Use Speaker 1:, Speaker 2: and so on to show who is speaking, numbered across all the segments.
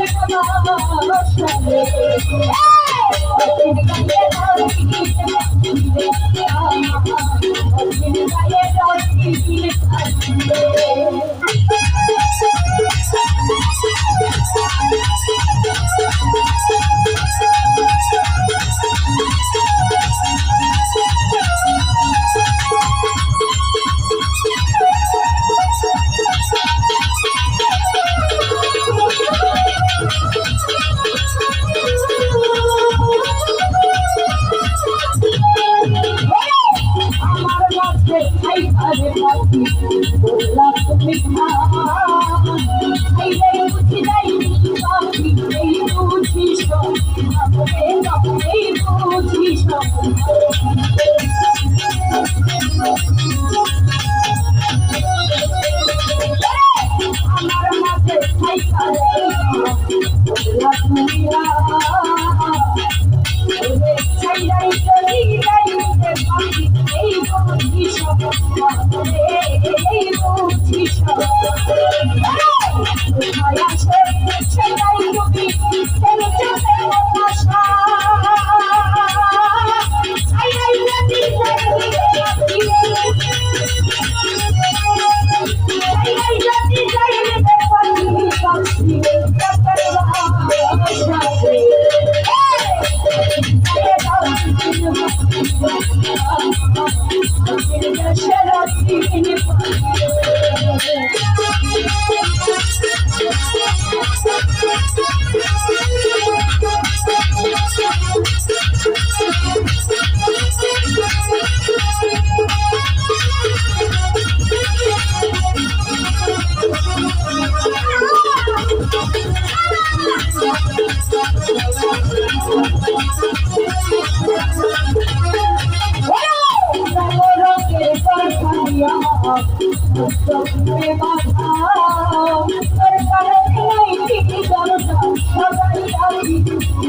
Speaker 1: Hey!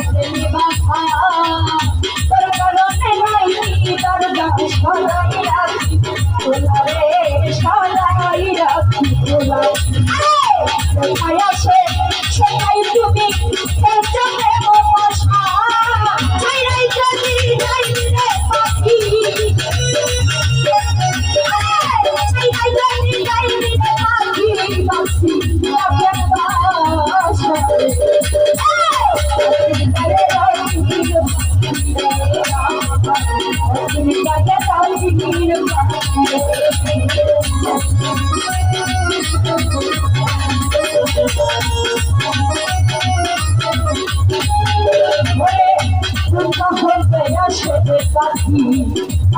Speaker 1: I am shaking, shaking to me,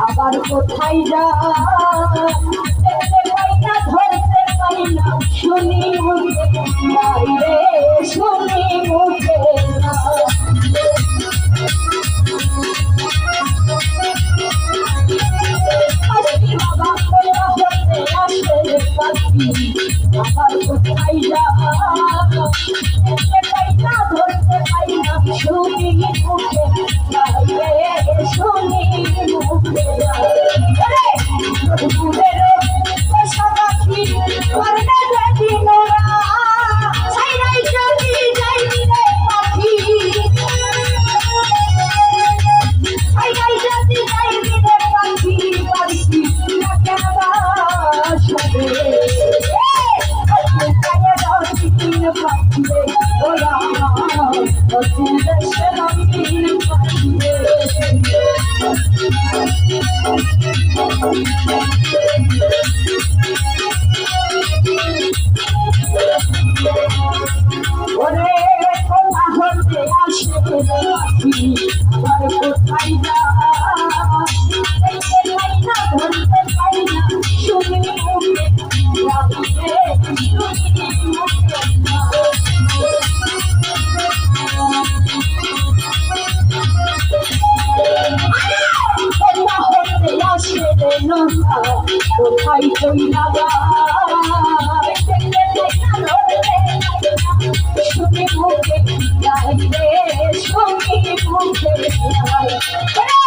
Speaker 1: আবার কোথায় যা দেখতে পাই না ধরতে পাই না শুনি মুখে শুনি মুখে আবার কোথায় যা দেখতে পাই না ধরতে পাই না শুনি মুখে Thank you. ওরে কোথা হতে আসে আর কোথায় যায় আসে রে নৌকা কোথায় কইরা যায় ধরতে পাই না শুনি মুখে রে শুনি মুখে যাই